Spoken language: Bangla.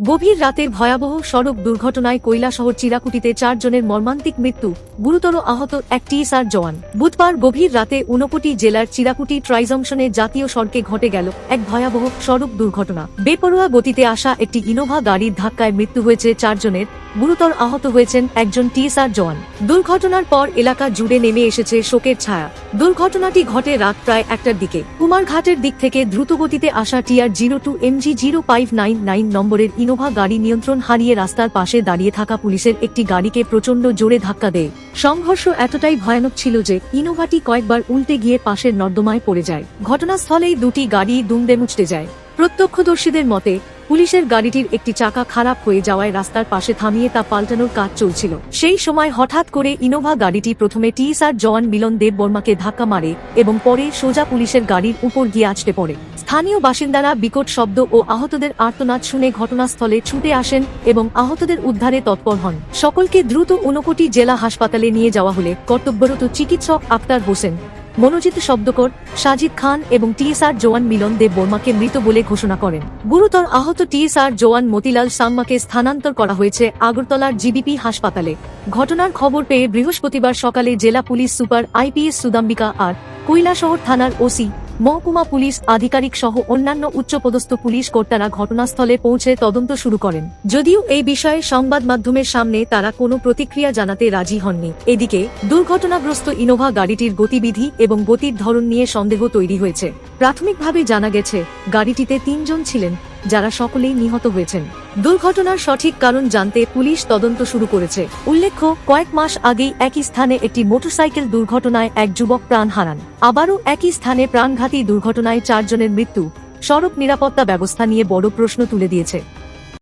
গভীর রাতের ভয়াবহ সড়ক দুর্ঘটনায় কৈলাসহর চিরাকুটিতে চারজনের মর্মান্তিক মৃত্যু, গুরুতর আহত এক টিএসআর জওয়ান। বুধবার গভীর রাতে ঊনকোটি জেলার চিরাকুটি ট্রাইজংশনে জাতীয় সড়কে ঘটে গেল এক ভয়াবহ সড়ক দুর্ঘটনা। বেপরোয়া গতিতে আসা একটি ইনোভা গাড়ির ধাক্কায় মৃত্যু হয়েছে চারজনের, গুরুতর আহত হয়েছেন একজন টিএসআর জওয়ান। দুর্ঘটনার পর এলাকা জুড়ে নেমে এসেছে শোকের ছায়া। দুর্ঘটনাটি ঘটে রাত প্রায় একটার দিকে। কুমারঘাটের দিক থেকে দ্রুতগতিতে আসা TR zero two MG zero five nine nine নম্বরের ইনোভা গাড়ি নিয়ন্ত্রণ হারিয়ে রাস্তার পাশে দাঁড়িয়ে থাকা পুলিশের একটি গাড়িকে প্রচণ্ড জোরে ধাক্কা দেয়। সংঘর্ষ এতটাই ভয়ানক ছিল যে ইনোভাটি কয়েকবার উল্টে গিয়ে পাশের নর্দমায় পড়ে যায়। ঘটনাস্থলেই দুটি গাড়ি দুমদে মুচতে যায়। প্রত্যক্ষদর্শীদের মতে, পুলিশের গাড়িটির একটি চাকা খারাপ হয়ে যাওয়ায় রাস্তার পাশে থামিয়ে তা পাল্টানোর কাজ চলছিল। সেই সময় হঠাৎ করে ইনোভা গাড়িটি প্রথমে টিএসআর জওয়ান মিলন দেব বর্মাকে ধাক্কা মারে এবং পরে সোজা পুলিশের গাড়ির উপর গিয়ে আছড়ে পড়ে। স্থানীয় বাসিন্দারা বিকট শব্দ ও আহতদের আর্তনাদ শুনে ঘটনাস্থলে ছুটে আসেন এবং আহতদের উদ্ধারে তৎপর হন। সকলকে দ্রুত ঊনকোটি জেলা হাসপাতালে নিয়ে যাওয়া হলে কর্তব্যরত চিকিৎসক আক্তার হোসেন মনোজিৎ শব্দকর, সাজিদ খান এবং টিএসআর জওয়ান মিলন দেব বর্মাকে মৃত বলে ঘোষণা করেন। গুরুতর আহত টিএসআর জওয়ান মতিলাল সাম্মাকে স্থানান্তর করা হয়েছে আগরতলার জিবিপি হাসপাতালে। ঘটনার খবর পেয়ে বৃহস্পতিবার সকালে জেলা পুলিশ সুপার আইপিএস সুদাম্বিকা আর কৈলাসহর থানার ওসি মহকুমা পুলিশ, আধিকারিক সহ অন্যান্য উচ্চপদস্থ পুলিশ কর্তারা ঘটনাস্থলে পৌঁছে তদন্ত শুরু করেন। যদিও এই বিষয়ে সংবাদ মাধ্যমের সামনে তারা কোনো প্রতিক্রিয়া জানাতে রাজি হননি। এদিকে, দুর্ঘটনাগ্রস্ত ইনোভা গাড়িটির গতিবিধি এবং গতির ধরন নিয়ে সন্দেহ তৈরি হয়েছে। প্রাথমিকভাবে জানা গেছে, গাড়িটিতে তিনজন ছিলেন। যারা সকলেই নিহত হয়েছেন। দুর্ঘটনার সঠিক কারণ জানতে পুলিশ তদন্ত শুরু করেছে। উল্লেখ্য, কয়েক মাস আগেই একই স্থানে একটি মোটরসাইকেল দুর্ঘটনায় এক যুবক প্রাণ হারান। আবারও একই স্থানে প্রাণঘাতী দুর্ঘটনায় চারজনের মৃত্যু। সড়ক নিরাপত্তা ব্যবস্থা নিয়ে বড় প্রশ্ন তুলে দিয়েছে।